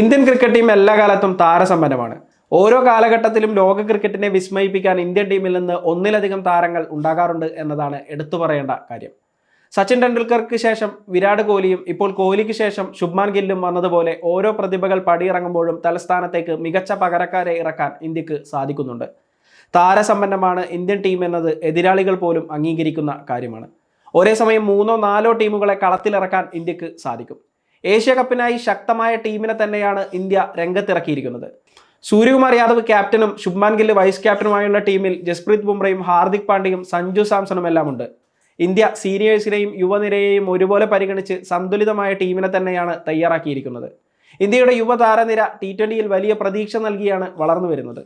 Indian cricket team എല്ലാ കാലത്തും താരസമ്പന്നമാണ്. ഓരോ കാലഘട്ടത്തിലും ലോക ക്രിക്കറ്റിനെ വിസ്മയിപ്പിക്കാൻ ഇന്ത്യൻ ടീമിൽ നിന്ന് ഒന്നിലധികം താരങ്ങൾ ഉണ്ടാകാറുണ്ട് എന്നതാണ് എടുത്തു പറയേണ്ട കാര്യം. സച്ചിൻ ടെണ്ടുൽക്കർക്ക് ശേഷം വിരാട് കോഹ്ലിയും ഇപ്പോൾ കോഹ്ലിക്ക് ശേഷം ശുഭ്മാൻ ഗില്ലും വന്നതുപോലെ ഓരോ പ്രതിഭകൾ പടിയിറങ്ങുമ്പോഴും തലസ്ഥാനത്തേക്ക് മികച്ച പകരക്കാരെ ഇറക്കാൻ ഇന്ത്യയ്ക്ക് സാധിക്കുന്നുണ്ട്. താരസമ്പന്നമാണ് ഇന്ത്യൻ ടീം എന്നത് എതിരാളികൾ പോലും അംഗീകരിക്കുന്ന കാര്യമാണ്. ഒരേ സമയം മൂന്നോ നാലോ ടീമുകളെ കളത്തിലിറക്കാൻ ഇന്ത്യയ്ക്ക് സാധിക്കും. ഏഷ്യ കപ്പിനായി ശക്തമായ ടീമിനെ തന്നെയാണ് ഇന്ത്യ രംഗത്തിറക്കിയിരിക്കുന്നത്. സൂര്യകുമാർ യാദവ് ക്യാപ്റ്റനും ശുഭ്മാൻ ഗില്ല് വൈസ് ക്യാപ്റ്റനുമായുള്ള ടീമിൽ ജസ്പ്രീത് ബുംറയും ഹാർദിക് പാണ്ഡ്യയും സഞ്ജു സാംസണും എല്ലാം ഉണ്ട് ഇന്ത്യ സീനിയേഴ്സിനെയും യുവനിരയെയും ഒരുപോലെ പരിഗണിച്ച് സന്തുലിതമായ ടീമിനെ തന്നെയാണ് തയ്യാറാക്കിയിരിക്കുന്നത്. ഇന്ത്യയുടെ യുവതാരനിര ടി ട്വന്റിയിൽ വലിയ പ്രതീക്ഷ നൽകിയാണ് വളർന്നു വരുന്നത്.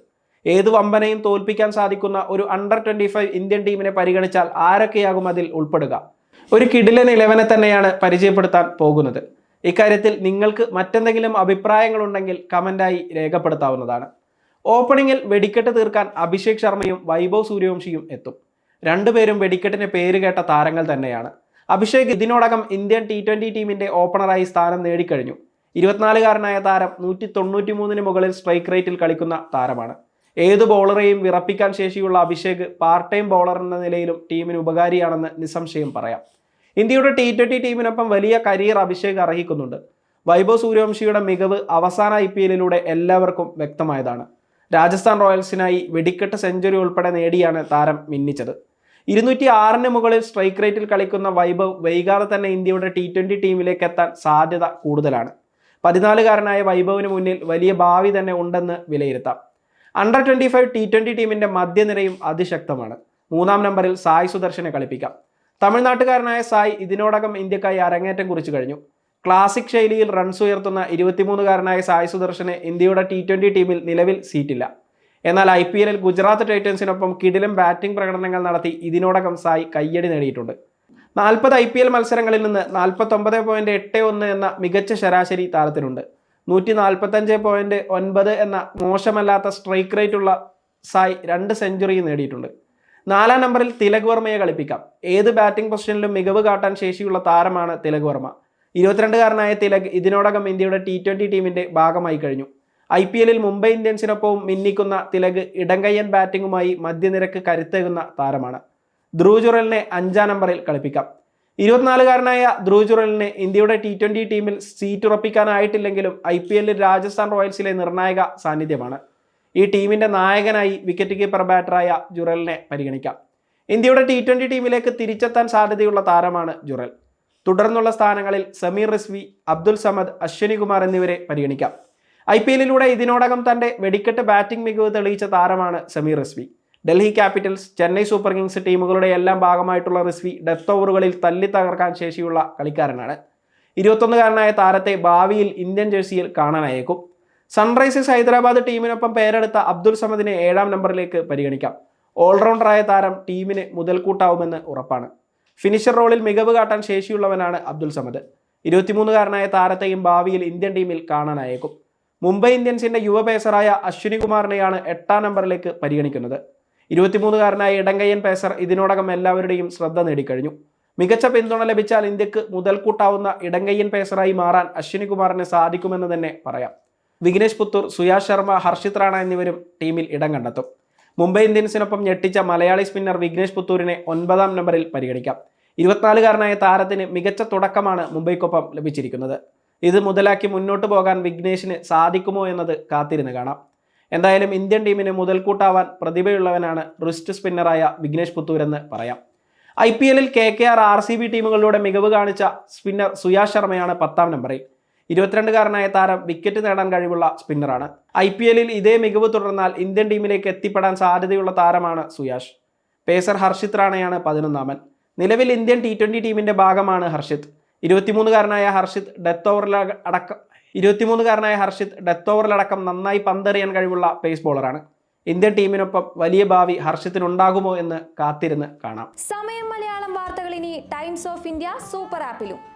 ഏത് വമ്പനെയും തോൽപ്പിക്കാൻ സാധിക്കുന്ന ഒരു അണ്ടർ ട്വന്റി ഫൈവ് ഇന്ത്യൻ ടീമിനെ പരിഗണിച്ചാൽ ആരൊക്കെയാകും അതിൽ ഉൾപ്പെടുക? ഒരു കിടിലൻ ഇലവനെ തന്നെയാണ് പരിചയപ്പെടുത്താൻ പോകുന്നത്. ഇക്കാര്യത്തിൽ നിങ്ങൾക്ക് മറ്റെന്തെങ്കിലും അഭിപ്രായങ്ങളുണ്ടെങ്കിൽ കമന്റായി രേഖപ്പെടുത്താവുന്നതാണ്. ഓപ്പണിങ്ങിൽ വെടിക്കെട്ട് തീർക്കാൻ അഭിഷേക് ശർമ്മയും വൈഭവ് സൂര്യവംശിയും എത്തും. രണ്ടുപേരും വെടിക്കെട്ടിന് പേര് കേട്ട താരങ്ങൾ തന്നെയാണ്. അഭിഷേക് ഇതിനോടകം ഇന്ത്യൻ ടി ട്വന്റി ടീമിന്റെ ഓപ്പണറായി സ്ഥാനം നേടിക്കഴിഞ്ഞു. ഇരുപത്തിനാലുകാരനായ താരം നൂറ്റി തൊണ്ണൂറ്റി മൂന്നിന് മുകളിൽ സ്ട്രൈക്ക് റേറ്റിൽ കളിക്കുന്ന താരമാണ്. ഏത് ബൗളറെയും വിറപ്പിക്കാൻ ശേഷിയുള്ള അഭിഷേക് പാർട്ട് ടൈം ബോളർ എന്ന നിലയിലും ടീമിന് ഉപകാരിയാണെന്ന് നിസ്സംശയം പറയാം. ഇന്ത്യയുടെ ടി ട്വന്റി ടീമിനൊപ്പം വലിയ കരിയർ അഭിഷേക് അർഹിക്കുന്നുണ്ട്. വൈഭവ് സൂര്യവംശിയുടെ മികവ് അവസാന ഐ പി എല്ലിലൂടെ എല്ലാവർക്കും വ്യക്തമായതാണ്. രാജസ്ഥാൻ റോയൽസിനായി വെടിക്കെട്ട് സെഞ്ചുറി ഉൾപ്പെടെ നേടിയാണ് താരം മിന്നിച്ചത്. ഇരുന്നൂറ്റി ആറിന് മുകളിൽ സ്ട്രൈക്ക് റേറ്റിൽ കളിക്കുന്ന വൈഭവ് വൈകാതെ തന്നെ ഇന്ത്യയുടെ ടി ട്വന്റി ടീമിലേക്ക് എത്താൻ സാധ്യത കൂടുതലാണ്. പതിനാലുകാരനായ വൈഭവിന് മുന്നിൽ വലിയ ഭാവി തന്നെ ഉണ്ടെന്ന് വിലയിരുത്താം. അണ്ടർ ട്വന്റി ഫൈവ് ടി ടീമിന്റെ മധ്യനിരയും അതിശക്തമാണ്. മൂന്നാം നമ്പറിൽ സായ് സുദർശനെ കളിപ്പിക്കാം. തമിഴ്നാട്ടുകാരനായ സായ് ഇതിനോടകം ഇന്ത്യക്കായി അരങ്ങേറ്റം കുറിച്ചു കഴിഞ്ഞു. ക്ലാസിക് ശൈലിയിൽ റൺസ് ഉയർത്തുന്ന ഇരുപത്തിമൂന്നുകാരനായ സായ് സുദർശന് ഇന്ത്യയുടെ ടി ട്വന്റി ടീമിൽ നിലവിൽ സീറ്റില്ല. എന്നാൽ ഐ പി എല്ലിൽ ഗുജറാത്ത് ടൈറ്റൻസിനൊപ്പം കിടിലും ബാറ്റിംഗ് പ്രകടനങ്ങൾ നടത്തി ഇതിനോടകം സായ് കയ്യടി നേടിയിട്ടുണ്ട്. നാൽപ്പത് ഐ പി എൽ മത്സരങ്ങളിൽ നിന്ന് നാൽപ്പത്തൊമ്പത് പോയിന്റ് എട്ട് ഒന്ന് എന്ന മികച്ച ശരാശരി താരത്തിനുണ്ട്. നൂറ്റി നാൽപ്പത്തഞ്ച് പോയിന്റ് ഒൻപത് എന്ന മോശമല്ലാത്ത സ്ട്രൈക്ക് റേറ്റുള്ള സായ് രണ്ട് സെഞ്ചുറിയും നേടിയിട്ടുണ്ട്. നാലാം നമ്പറിൽ തിലക് വർമ്മയെ കളിപ്പിക്കാം. ഏത് ബാറ്റിംഗ് പൊസിഷനിലും മികവ് കാട്ടാൻ ശേഷിയുള്ള താരമാണ് തിലക് വർമ്മ. ഇരുപത്തിരണ്ടുകാരനായ തിലക് ഇതിനോടകം ഇന്ത്യയുടെ ടി ട്വന്റി ടീമിന്റെ ഭാഗമായി കഴിഞ്ഞു. ഐ പി എല്ലിൽ മുംബൈ ഇന്ത്യൻസിനൊപ്പം മിന്നിക്കുന്ന തിലക് ഇടങ്കയ്യൻ ബാറ്റിംഗുമായി മധ്യനിരക്ക് കരുത്തേകുന്ന താരമാണ്. ധ്രുവ് ജുറലിനെ അഞ്ചാം നമ്പറിൽ കളിപ്പിക്കാം. ഇരുപത്തിനാലുകാരനായ ധ്രുവ് ജുറലിനെ ഇന്ത്യയുടെ ടി ട്വന്റി ടീമിൽ സീറ്റ് ഉറപ്പിക്കാനായിട്ടില്ലെങ്കിലും ഐ പി എല്ലിൽ രാജസ്ഥാൻ റോയൽസിലെ നിർണായക സാന്നിധ്യമാണ്. ഈ ടീമിന്റെ നായകനായി വിക്കറ്റ് കീപ്പർ ബാറ്ററായ ജുറലിനെ പരിഗണിക്കാം. ഇന്ത്യയുടെ ടി ട്വന്റി ടീമിലേക്ക് തിരിച്ചെത്താൻ സാധ്യതയുള്ള താരമാണ് ജുറൽ. തുടർന്നുള്ള സ്ഥാനങ്ങളിൽ സമീർ റിസ്വി അബ്ദുൽ സമദ് അശ്വിനി കുമാർ എന്നിവരെ പരിഗണിക്കാം. ഐ പി എല്ലിലൂടെ ഇതിനോടകം തന്റെ വെടിക്കെട്ട് ബാറ്റിംഗ് മികവ് തെളിയിച്ച താരമാണ് Sameer Rizvi. Delhi Capitals Chennai Super Kings ടീമുകളുടെ എല്ലാം ഭാഗമായിട്ടുള്ള റിസ്വി ഡെത്ത് ഓവറുകളിൽ തല്ലി തകർക്കാൻ ശേഷിയുള്ള കളിക്കാരനാണ്. ഇരുപത്തൊന്നുകാരനായ താരത്തെ ഭാവിയിൽ ഇന്ത്യൻ ജേഴ്സിയിൽ കാണാനായേക്കും. സൺറൈസേഴ്സ് ഹൈദരാബാദ് ടീമിനൊപ്പം പേരെടുത്ത അബ്ദുൽ സമദിനെ ഏഴാം നമ്പറിലേക്ക് പരിഗണിക്കാം. ഓൾറൗണ്ടറായ താരം ടീമിന് മുതൽക്കൂട്ടാവുമെന്ന് ഉറപ്പാണ്. ഫിനിഷർ റോളിൽ മികവ് കാട്ടാൻ ശേഷിയുള്ളവനാണ് അബ്ദുൾ സമദ്. ഇരുപത്തിമൂന്നുകാരനായ താരത്തെയും ഭാവിയിൽ ഇന്ത്യൻ ടീമിൽ കാണാനായേക്കും. മുംബൈ ഇന്ത്യൻസിന്റെ യുവ പേസറായ അശ്വിനി കുമാറിനെയാണ് എട്ടാം നമ്പറിലേക്ക് പരിഗണിക്കുന്നത്. ഇരുപത്തിമൂന്നുകാരനായ ഇടങ്കയ്യൻ പേസർ ഇതിനോടകം എല്ലാവരുടെയും ശ്രദ്ധ നേടിക്കഴിഞ്ഞു. മികച്ച പിന്തുണ ലഭിച്ചാൽ ഇന്ത്യയ്ക്ക് മുതൽക്കൂട്ടാവുന്ന ഇടങ്കയ്യൻ പേസറായി മാറാൻ അശ്വിനി കുമാറിന് സാധിക്കുമെന്ന് തന്നെ പറയാം. വിഘ്നേഷ് പുത്തൂർ സുയാഷ് ശർമ്മ ഹർഷിത് റാണ എന്നിവരും ടീമിൽ ഇടം കണ്ടെത്തും. മുംബൈ ഇന്ത്യൻസിനൊപ്പം ഞെട്ടിച്ച മലയാളി സ്പിന്നർ വിഘ്നേഷ് പുത്തൂരിനെ ഒൻപതാം നമ്പറിൽ പരിഗണിക്കാം. ഇരുപത്തിനാലുകാരനായ താരത്തിന് മികച്ച തുടക്കമാണ് മുംബൈക്കൊപ്പം ലഭിച്ചിരിക്കുന്നത്. ഇത് മുതലാക്കി മുന്നോട്ട് പോകാൻ വിഘ്നേഷിന് സാധിക്കുമോ എന്നത് കാത്തിരുന്ന് കാണാം. എന്തായാലും ഇന്ത്യൻ ടീമിന് മുതൽക്കൂട്ടാവാൻ പ്രതിഭയുള്ളവനാണ് റിസ്റ്റ് സ്പിന്നറായ വിഘ്നേഷ് പുത്തൂർ എന്ന് പറയാം. ഐ പി എല്ലിൽ K K R R C B ടീമുകളിലൂടെ മികവ് കാണിച്ച സ്പിന്നർ സുയാഷ് ശർമ്മയാണ് പത്താം നമ്പറിൽ. ഇരുപത്തിരണ്ടുകാരനായ താരം വിക്കറ്റ് നേടാൻ കഴിവുള്ള സ്പിന്നറാണ് ഐ പി എല്ലിൽ ഇതേ മികവ് തുടർന്നാൽ ഇന്ത്യൻ ടീമിലേക്ക് എത്തിപ്പെടാൻ സാധ്യതയുള്ള താരമാണ് സുയാഷ്. പേസർ ഹർഷിത് റാണയാണ് പതിനൊന്നാമൻ. നിലവിൽ ഇന്ത്യൻ ടി ട്വന്റി ടീമിന്റെ ഭാഗമാണ് ഹർഷിത്. ഇരുപത്തിമൂന്നുകാരനായ ഹർഷിത് ഡെത്ത് ഓവറിൽ അടക്കം ഇരുപത്തിമൂന്നുകാരനായ ഹർഷിത് ഡെത്ത് ഓവറിലടക്കം നന്നായി പന്തെറിയാൻ കഴിവുള്ള പേസ് ബോളറാണ് ഇന്ത്യൻ ടീമിനൊപ്പം വലിയ ഭാവി ഹർഷത്തിനുണ്ടാകുമോ എന്ന് കാത്തിരുന്ന് കാണാം. സമയം മലയാളം വാർത്തകൾ ഇനി ടൈംസ് ഓഫ് ഇന്ത്യ സൂപ്പർ ആപ്പിലും